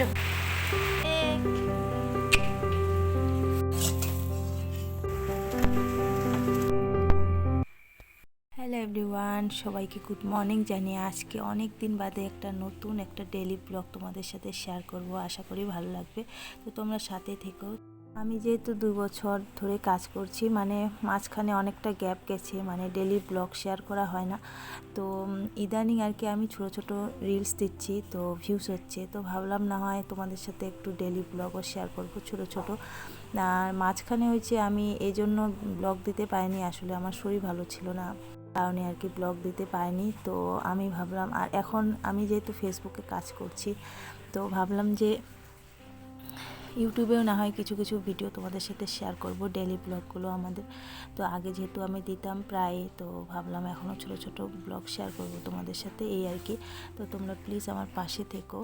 Hello everyone সবাইকে good morning জানিয়ে আজকে অনেক দিন বাদে একটা নতুন একটা ডেলি ব্লগ তোমাদের সাথে শেয়ার করব। আশা করি ভালো লাগবে। তো তোমরা সাথে থেকো। আমি যেহেতু দু বছর ধরে কাজ করছি মানে মাঝখানে অনেকটা গ্যাপ গেছে মানে ডেলি ব্লগ শেয়ার করা হয় না। তো ইদানিং আর কি আমি ছোট ছোট রিলস দিচ্ছি, তো ভিউস হচ্ছে। তো ভাবলাম না হয় তোমাদের সাথে একটু ডেলি ব্লগও শেয়ার করব ছোট ছোট। আর মাঝখানে হয়েছে আমি এই জন্য ব্লগ দিতে পারিনি, আসলে আমার শরীর ভালো ছিল না। কারণে আর কি ব্লগ দিতে পারিনি, তো আমি ভাবলাম, আর এখন আমি যেহেতু ফেসবুকে কাজ করছি, তো ভাবলাম যে ইউটিউবেও না হয় কিছু কিছু ভিডিও তোমাদের সাথে শেয়ার করব ডেলি ব্লগগুলো আমাদের। তো আগে যেহেতু আমি দিতাম প্রায়, তো ভাবলাম এখনও ছোট ছোট ব্লগ শেয়ার করব তোমাদের সাথে, এই আর কি। তো তোমরা প্লিজ আমার পাশে থেকো।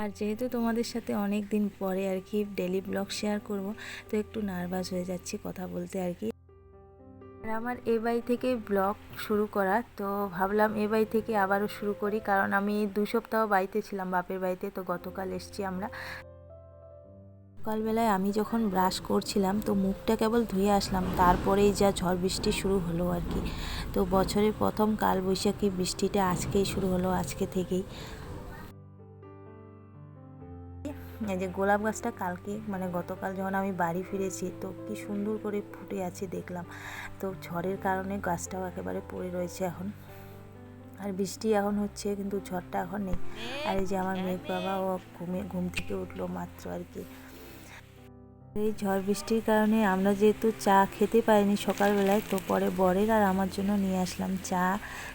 আর যেহেতু তোমাদের সাথে অনেক দিন পরে আর কি ডেলি ব্লগ শেয়ার করব, তো একটু নার্ভাস হয়ে যাচ্ছি কথা বলতে আর কি। আর আমার এ বাই থেকে ব্লগ শুরু করা, তো ভাবলাম এ বাই থেকে আবারও শুরু করি, কারণ আমি দু সপ্তাহ বাড়িতে ছিলাম, বাপের বাড়িতে, তো গতকাল এসছি আমরা। সকালবেলায় আমি যখন ব্রাশ করছিলাম, তো মুখটা কেবল ধুয়ে আসলাম, তারপরেই যা ঝড় বৃষ্টি শুরু হলো আর কি। তো বছরের প্রথম কালবৈশাখী বৃষ্টিটা আজকেই শুরু হলো, আজকে থেকেই। যে গোলাপ গাছটা কালকে মানে গতকাল যখন আমি বাড়ি ফিরেছি, তো কি সুন্দর করে ফুটে আছে দেখলাম। তো ঝড়ের কারণে গাছটাও একেবারে পড়ে রয়েছে এখন। আর বৃষ্টি এখন হচ্ছে, কিন্তু ঝড়টা এখন নেই। আর এই যে আমার মেঘ বাবা, ও ঘুমে, ঘুম থেকে উঠল মাত্র আর কি। এই ঝড় বৃষ্টির কারণে আমরা যেহেতু চা খেতে পারিনি সকালবেলায়, তো পরে বরের আর আমার জন্য নিয়ে আসলাম চা,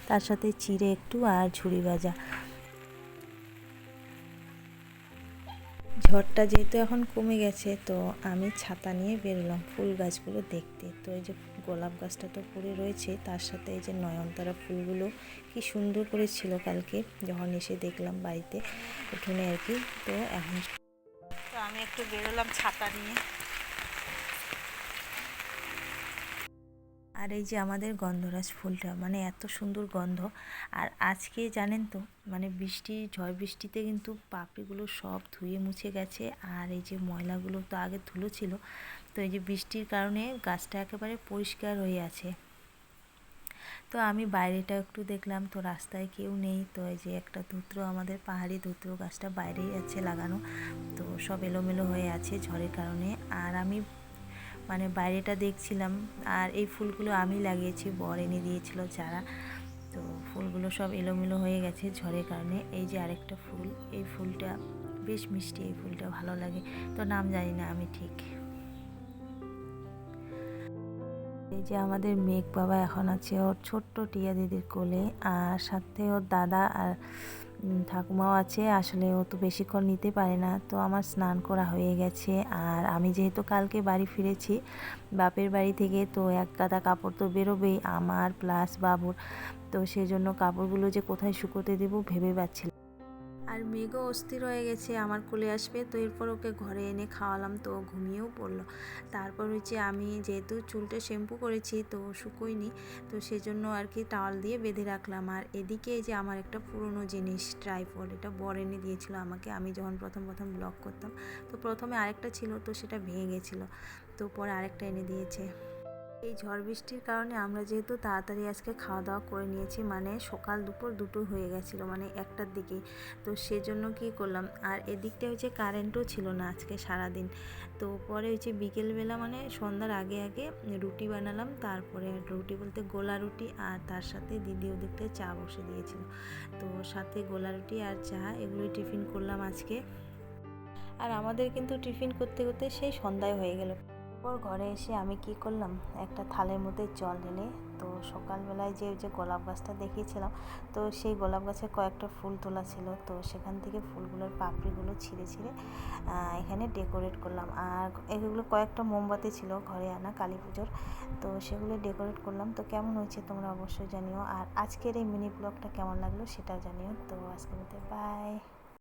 তার সাথে চিড়ে একটু আর ঝুড়ি ভাজা। ঝড়টা যেহেতু এখন কমে গেছে, তো আমি ছাতা নিয়ে বেরোলাম ফুল গাছগুলো দেখতে। তো এই যে গোলাপ গাছটা তো পড়ে রয়েছে, তার সাথে এই যে নয়নতারা ফুলগুলো কি সুন্দর করে ছিল কালকে, যখন এসে দেখলাম বাড়িতে, উঠোনে আর কি। তো এখন তো আমি একটু বেরোলাম ছাতা নিয়ে। আর এই যে আমাদের গন্ধরাজ ফুলটা মানে এত সুন্দর গন্ধ। আর আজকে জানেন তো মানে বৃষ্টি, ঝড় বৃষ্টিতে কিন্তু পাপড়িগুলো সব ধুয়ে মুছে গেছে। আর এই যে ময়লাগুলো তো আগে ধুলো ছিল, তো এই যে বৃষ্টির কারণে গাছটা একেবারে পরিষ্কার হয়ে আছে। তো আমি বাইরেটা একটু দেখলাম, তো রাস্তায় কেউ নেই। তো এই যে একটা ধুত্র, আমাদের পাহাড়ি ধুত্র গাছটা বাইরেই আছে লাগানো। তো সব এলোমেলো হয়ে আছে ঝড়ের কারণে। আর আমি মানে বাইরেটা দেখছিলাম আর এই ফুলগুলো আমি লাগিয়েছি, বর এনে দিয়েছিল চারা। তো ফুলগুলো সব এলোমেলো হয়ে গেছে ঝড়ের কারণে। এই যে আরেকটা ফুল, এই ফুলটা বেশ মিষ্টি, এই ফুলটা ভালো লাগে। তো নাম জানি না আমি ঠিক। এই যে আমাদের মেঘ বাবা এখন আছে ওর ছোট্ট টিয়া দিদির কোলে, আর সাথে ওর দাদা আর ঠাকুমাও আছে, আসলে ও তো বেশিক্ষণ নিতে পারে না। তো আমার স্নান করা হয়ে গেছে। আর আমি যেহেতু কালকে বাড়ি ফিরেছি, বাপের বাড়ি থেকে তো এক গাদা কাপড় তো বেরোবেই, আমার প্লাস বাবুর। তো সেজন্য কাপড়গুলো যে কোথায় শুকোতে দেবো ভেবে পাচ্ছিলাম মেঘও অস্থির হয়ে গেছে, আমার কোলে আসবে। তো এরপর ওকে ঘরে এনে খাওয়ালাম, তো ঘুমিয়েও পড়ল। তারপর হচ্ছে আমি যেহেতু চুলটা শ্যাম্পু করেছি, তো শুকোয়নি, তো সেজন্য আর কি টাওয়াল দিয়ে বেঁধে রাখলাম। আর এদিকে যে আমার একটা পুরনো জিনিস ট্রাইপড এটা বর এনে দিয়েছিল আমাকে, আমি যখন প্রথম প্রথম ব্লগ করতাম, তো প্রথমে আরেকটা ছিল, তো সেটা ভেঙে গেছিল, তো পরে আরেকটা এনে দিয়েছে। এই ঝড় বৃষ্টির কারণে আমরা যেহেতু তাড়াতাড়ি আজকে খাওয়া দাওয়া করে নিয়েছি মানে সকাল দুপুর দুটো হয়ে গেছিল মানে একটার দিকে। তো সেজন্য কি করলাম, আর এদিকটা হচ্ছে কারেন্টও ছিল না আজকে সারাদিন। তো পরে হচ্ছে বিকেলবেলা মানে সন্ধ্যার আগে আগে রুটি বানালাম, তারপরে রুটি বলতে গোলা রুটি আর তার সাথে দিদি ওদিকটায় চা বসে দিয়েছিল। তো সাথে গোলা রুটি আর চা এগুলোই টিফিন করলাম আজকে। আর আমাদের কিন্তু টিফিন করতে করতে সেই সন্ধ্যায় হয়ে গেল। পর ঘরে এসে আমি কি করলাম? একটা থালের মধ্যে জল এনে তো সকালবেলায় যে যে গোলাপ গাছটা দেখিয়েছিলাম, তো সেই গোলাপ গাছে কয়েকটা ফুল তোলা ছিল। তো সেখান থেকে ফুলগুলোর পাপড়িগুলো ছিঁড়ে ছিঁড়ে এখানে ডেকোরেট করলাম। আর এগুলো কয়েকটা মোমবাতি ছিল ঘরে আনা কালী পুজোর, তো সেগুলো ডেকোরেট করলাম। তো কেমন হয়েছে তোমরা অবশ্যই জানিও। আর আজকের এই মিনি ব্লগটা কেমন লাগল সেটাও জানিও। তো আজকের মধ্যে বাই